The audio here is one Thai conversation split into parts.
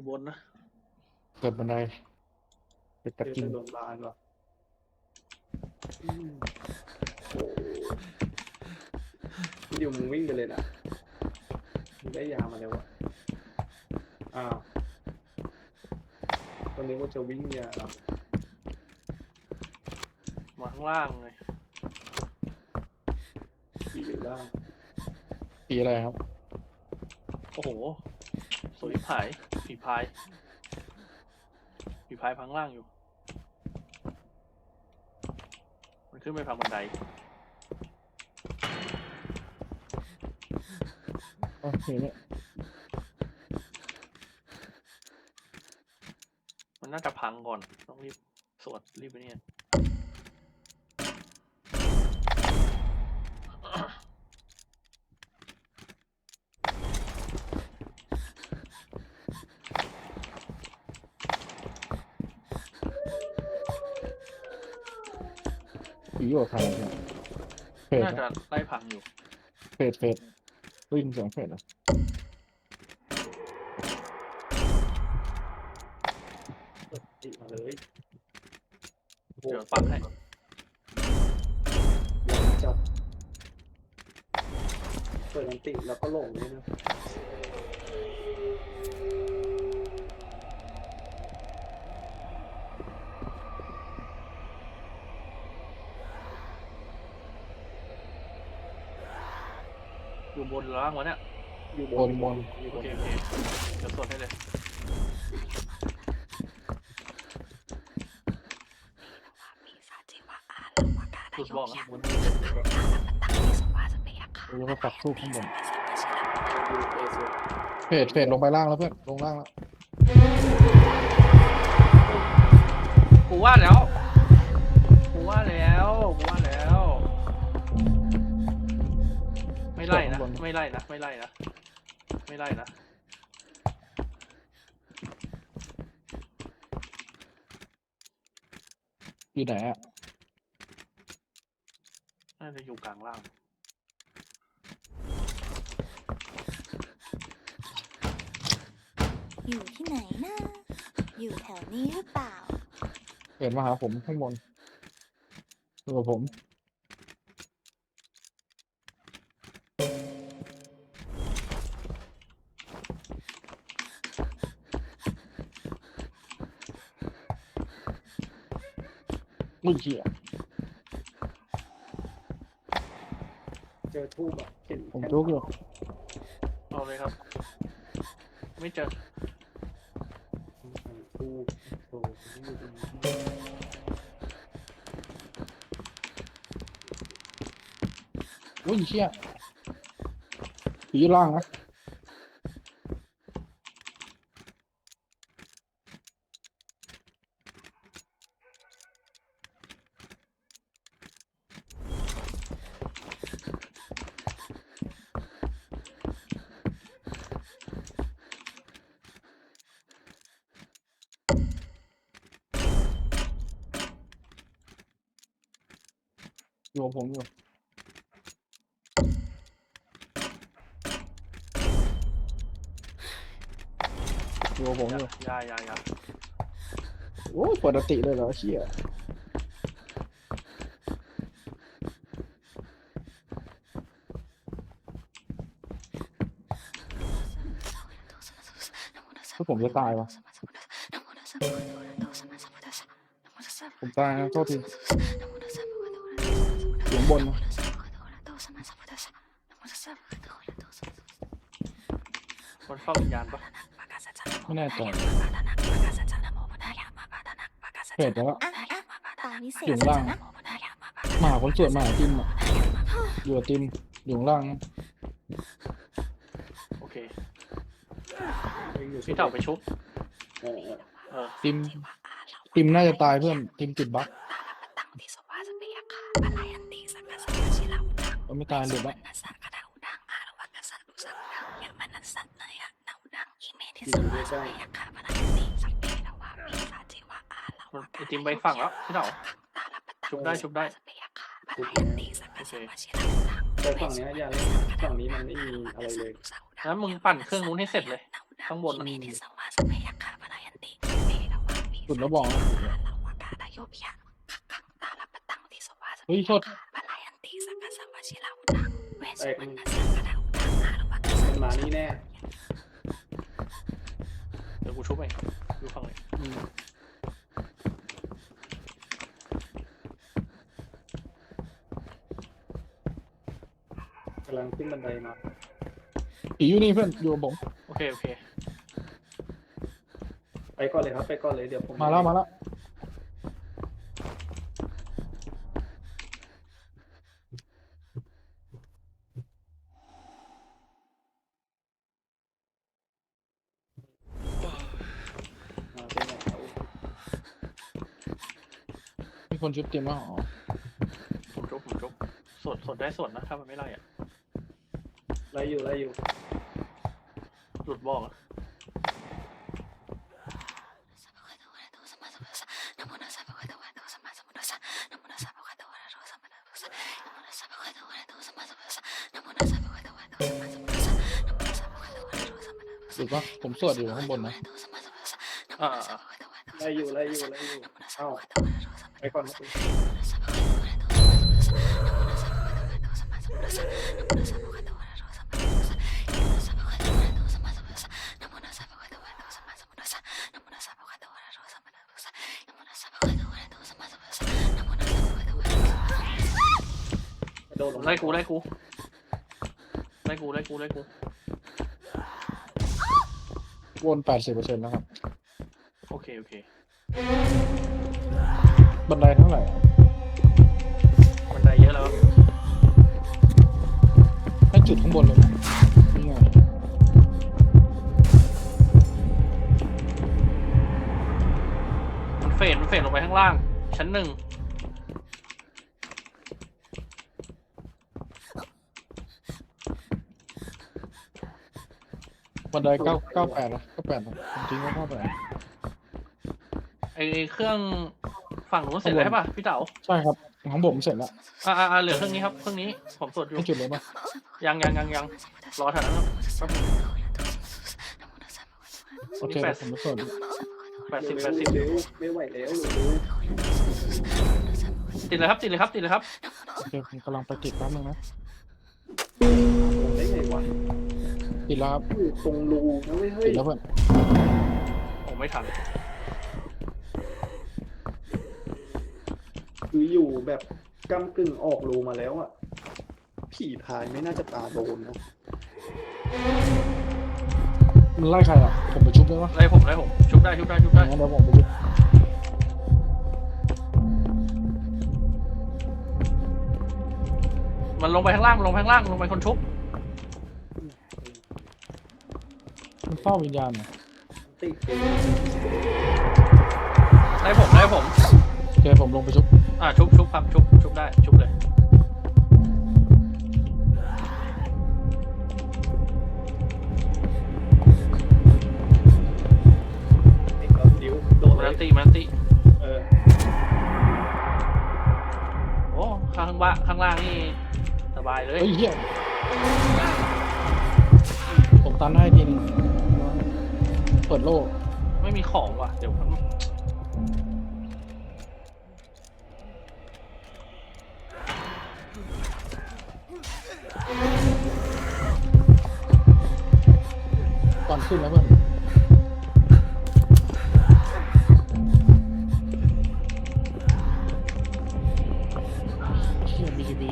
อยู่บนนะเกิดบันไดเป็ดเจตะอกินโรงพยาบาลว่ะอืมโอ้เดี๋ยวมึงวิ่งไปเลยนะมึงได้ยามาแล้ววะอ้าวตอนนี้ว่าจะวิ่งยาเหรอมาข้างล่างเลยขี่อยู่ล่าง ปีอะไรครับ โอ้โห สวยผายผีพายผีพายพังล่างอยู่ มันขึ้นไปพังบันไดโอเคเนี่ยมันน่าจะพังก่อน ต้องรีบสวดรีบไปเนี่ย อยู่กับใครเนี่ยเฟดน่านะจะไล่พังอยู่เฟดเฟดได้ยินเสียงเฟดเหรอติดมาเลยเดี๋ยวปักให้เดี๋ยวจับเปิดอันติแล้วก็หลงเลยนะ บนหรือล่างวะเนี่ยอยู่บบนนบนอยู่บโอนเคโอเคเดี๋ยวสวดให้เลยหลุดบอกนะแล้วก็ปักสู้ข้างบนอยู่เอเซเฟดเฟดลงไปล่างแล้วเพื่อนลงล่างแล้วกูว่าแล้วกูว่าแล้วกูว่าแล้ว ไม่ไล่นะไม่ไล่นะไม่ไล่นะไม่ไล่นะอยู่ไหนอะน่าจะอยู่กลางล่างอยู่ที่ไหนนะอยู่แถวนี้หรือเปล่าเฟดมาหาผมข้างบนอยู่กับผม มึงเชี่ยเจอทูบอะเห็นผมทุกข์อยู่เอาเลยครับ ไม่เจอทูบโอ้โหอยู่ตรงนี้อุ้ยเชี่ยผีล่างนะ อยู่กับผมอยู่อยู่กับผมอยู่ยายายาโอ้ยปกติเลยเหรอเชี่ยถ้าผมจะตายวะผมตายนะโทษทีเสียงบนนะมันเฝ้าวิญญาณปะไม่แน่ใจเฟดแล้วอะอะตาวิเศษอยู่ล่างนะหมาคนสวยหมาติมอะอยู่กับติมอยู่ข้างล่างนะโอเควิ่งอยู่พี่เต่าไปชุบเออเออติมติมน่าจะตายเพื่อนติมติดบั๊ก ก็ไม่ตายหลุดละอยู่ด้วยกันมันไอติมไปฝั่งแล้วพี่เต่าชุบได้ชุบได้ทุบนะโอเคแต่ฝั่งเนี้ยอย่าเล่นฝั่งนี้มันไม่มีอะไรเลยงั้นมึงปั่นเครื่องนู้นให้เสร็จเลยข้างบนนะสุดแล้วบอกนะเฮ้ยโทษ มันมานี่แน่เดี๋ยวกูชุบเองดูฝั่งนี้อืมกำลังขึ้นบันไดมาผีอยู่นี่เพื่อนอยู่กับผมโอเค โอเค ไปก่อนเลยครับ ไปก่อนเลยเดี๋ยวผมมาแล้วมาแล้ว มาเป็นไหนเอา มี คนชุบเตรียมมาอ๋อผมชุบผมชุบสวดสวดได้สวดนะถ้ามันไม่ไล่อะไล่อยู่ไล่อยู่หลุดบอกอะหรือว่าผมสวดอยู่ข้างบนนะอ่าอ่าอ่าไล่อยู่ไล่อยู่ไล่อยู่เอ้า ไปก่อนนะโดนลงไล่กูไล่กูไล่กูไล่กูไล่กูวนแปดสิบเปอร์เซ็นต์แล้วครับ โอเค โอเค บันไดเท่าไหร่อะบันไดเยอะแล้วให้จุดข้างบนเลยนะนี่ไงมันเฟดมันเฟดลงไปข้างล่าง ชั้นหนึ่งบันไดเก้าเก้าแปดแล้วเก้าแปดแล้วผมทิ้งไว้เก้าแปดไอเครื่อง ฝั่งนู้นเสร็จแล้วใช่ป่ะพี่เต๋าใช่ครับของผมเสร็จแล้วอ่าอ่าอ่าเหลือเครื่องนี้ครับเครื่องนี้ผมสวดอยู่ให้จุดเลยปะยังยังยังยังรอแถวนั้นครับแป๊บนึงโอเคเดี๋ยวผมจะสวดแปดสิบแปดสิบเร็วไม่ไหวแล้วเร็วติดเลยครับติดเลยครับติดเลยครับโอเคผมกำลังไปติดแป๊บนึงนะลงได้ไงวะติดแล้วครับอยู่ตรงรูนะเว้ยเฮ้ยติดแล้วเพื่อนโอ้ไม่ทัน คืออยู่แบบกำกึ่งออกรูมาแล้วอะผีพายไม่น่าจะตาโดนนะมันไล่ใครอะ ผมไปชุบได้ปะไล่ผมไล่ผมชุบได้ชุบได้ชุบได้งั้นเดี๋ยวผมไปชุบมันลงไปข้างล่างมันลงไปข้างล่างลงไปคนชุบมันเฝ้าวิญญาณเหรอติดไล่ผมไล่ผมโอเคผมลงไปชุบ อ่าชุบชุบครับชุบชุบได้ชุบเลยติดแล้วดิ้วโดนมันเลอัยนตีมันอันตีเออโอ้ข้างบ้านข้างล่างนี่สบายเลย เฮ้ยเฮียผมตันให้ทีนึงเปิดโล่ไม่มีของว่ะ เดี๋ยวมัน ตอนขึ้นแล้วเพื่อนเฮียบีบี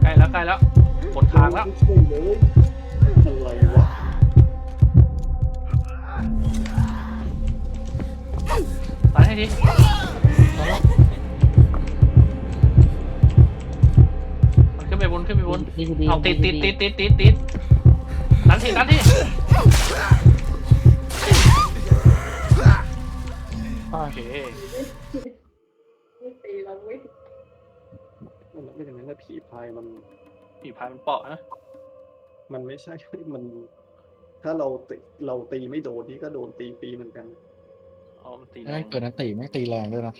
ใกล้แล้วใกล้แล้วหมดทางแล้วช่วยเลย ตายให้ทีมันขึ้นไปบนขึ้นไปบนบีบีเอาติดติดติดติดติดติดดันทีดันทีตายโอเคไม่ตีเราเว้ยมันไม่อย่างนั้นนะผีพายมันผีพายมันเปาะนะมันไม่ใช่มัน ถ้าเราตีเราตีไม่โดนนี่ก็โดนตีฟรีเหมือนกัน อ๋อมันตีแรไม่งเกิดนันตีไม่ตีแรงด้วยนะ